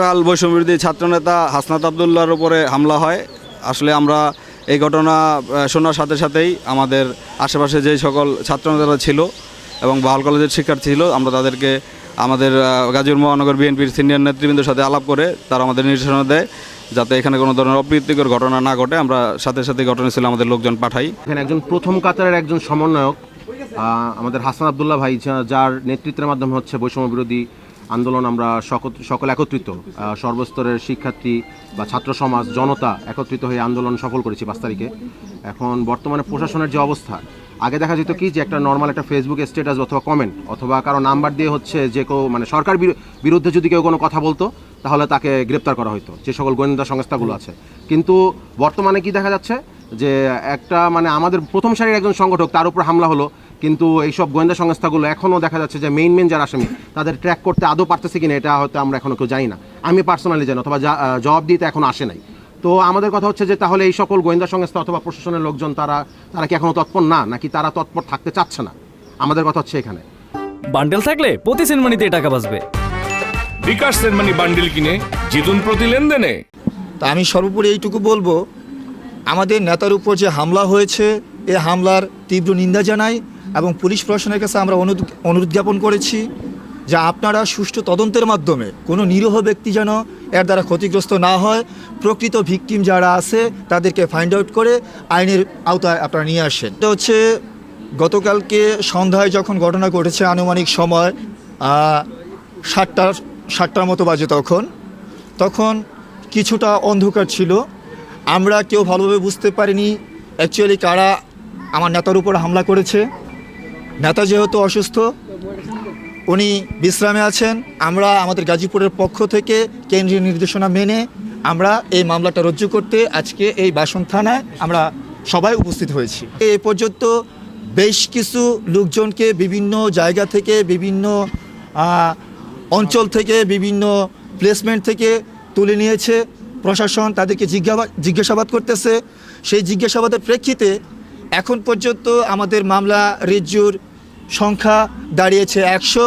কাল বৈষম্যবিরোধী ছাত্রনেতা হাসনাত আবদুল্লাহর উপরে হামলা হয়। আসলে আমরা এই ঘটনা শোনার সাথে সাথেই আমাদের আশেপাশে যে সকল ছাত্রনেতারা ছিল এবং বাহাল কলেজের শিক্ষার্থী ছিল, আমরা তাদেরকে আমাদের গাজীর মহানগর বিএনপির সিনিয়র নেতৃবৃন্দের সাথে আলাপ করে তারা আমাদের নির্দেশনা দেয় যাতে এখানে কোনো ধরনের অপ্রীতিকর ঘটনা না ঘটে। আমরা সাথে সাথে ঘটনাস্থলে আমাদের লোকজন পাঠাই। এখানে একজন প্রথম কাতারের একজন সমন্বয়ক আমাদের হাসান আবদুল্লাহ ভাই যার নেতৃত্বের মাধ্যমে হচ্ছে বৈষম্য বিরোধী আন্দোলন আমরা সকল একত্রিত। সর্বস্তরের শিক্ষার্থী বা ছাত্র সমাজ, জনতা একত্রিত হয়ে আন্দোলন সফল করেছি পাঁচ তারিখে। এখন বর্তমানে প্রশাসনের যে অবস্থা, আগে দেখা যেত কি যে একটা নর্মাল একটা ফেসবুক স্ট্যাটাস অথবা কমেন্ট অথবা কারও নাম্বার দিয়ে হচ্ছে যে কেউ মানে সরকার বিরুদ্ধে যদি কেউ কোনো কথা বলতো, তাহলে তাকে গ্রেপ্তার করা হতো যে সকল গোয়েন্দা সংস্থাগুলো আছে। কিন্তু বর্তমানে কি দেখা যাচ্ছে? যে একটা মানে আমাদের প্রথম সারির একজন সংগঠক, তার উপর হামলা হলো কিন্তু এইসব গোয়েন্দা সংস্থাগুলো এখনও দেখা যাচ্ছে যে মেইন মেইন যারা আসামি তাদের ট্র্যাক করতে আদৌ পারতেছে কিনা এটা হয়তো আমরা এখনও কেউ জানি না। আমি পার্সোনালি জানি অথবা যা- জবাব দিতে এখন আসে নাই। তো আমাদের কথা হচ্ছে যে তাহলে এই সকল গোয়েন্দা সংস্থা অথবা প্রশাসনের লোকজন তারা তারা কি এখনও তৎপর না নাকি তারা তৎপর থাকতে চাচ্ছে না? আমাদের কথা হচ্ছে এখানে। বান্ডেল থাকলে প্রতি সিনেমানিতে টাকা বাঁচবে। বিকাশ সেনমানি বান্ডিল কিনে জিতুন প্রতি লেনদেনে। তা আমি সর্বোপরি এইটুকু বলব আমাদের নেতার উপর যে হামলা হয়েছে এ হামলার তীব্র নিন্দা জানাই। এবং পুলিশ প্রশাসনের কাছে আমরা অনুরোধ জ্ঞাপন করেছি যে আপনারা সুষ্ঠু তদন্তের মাধ্যমে কোনো নিরীহ ব্যক্তি যেন এর দ্বারা ক্ষতিগ্রস্ত না হয় প্রকৃত ভিকটিম যারা আছে তাদেরকে ফাইন্ড আউট করে আইনের আওতায় আপনারা নিয়ে আসেন। এটা হচ্ছে গতকালকে সন্ধ্যায় যখন ঘটনা ঘটেছে আনুমানিক সময় আহ, সাতটা সাতটার মতো বাজে তখন তখন কিছুটা অন্ধকার ছিল। আমরা কেউ ভালোভাবে বুঝতে পারিনি অ্যাকচুয়ালি কারা আমার নেতার উপর হামলা করেছে। নেতা যেহেতু অসুস্থ, উনি বিশ্রামে আছেন। আমরা আমাদের গাজীপুরের পক্ষ থেকে কেন্দ্রীয় নির্দেশনা মেনে আমরা এই মামলাটা রজ্জু করতে আজকে এই বাসন থানায় আমরা সবাই উপস্থিত হয়েছি। এ পর্যন্ত বেশ কিছু লোকজনকে বিভিন্ন জায়গা থেকে, বিভিন্ন অঞ্চল থেকে, বিভিন্ন প্লেসমেন্ট থেকে তুলে নিয়েছে প্রশাসন। তাদেরকে জিজ্ঞাসা জিজ্ঞাসাবাদ করতেছে। সেই জিজ্ঞাসাবাদের প্রেক্ষিতে এখন পর্যন্ত আমাদের মামলা রিজুর সংখ্যা দাঁড়িয়েছে একশো।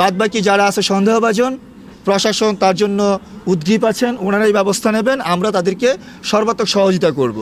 বাদবাকি যারা আছে সন্দেহভাজন, প্রশাসন তার জন্য উদ্গ্রীব আছেন, ওনারাই ব্যবস্থা নেবেন, আমরা তাদেরকে সর্বাত্মক সহযোগিতা করব।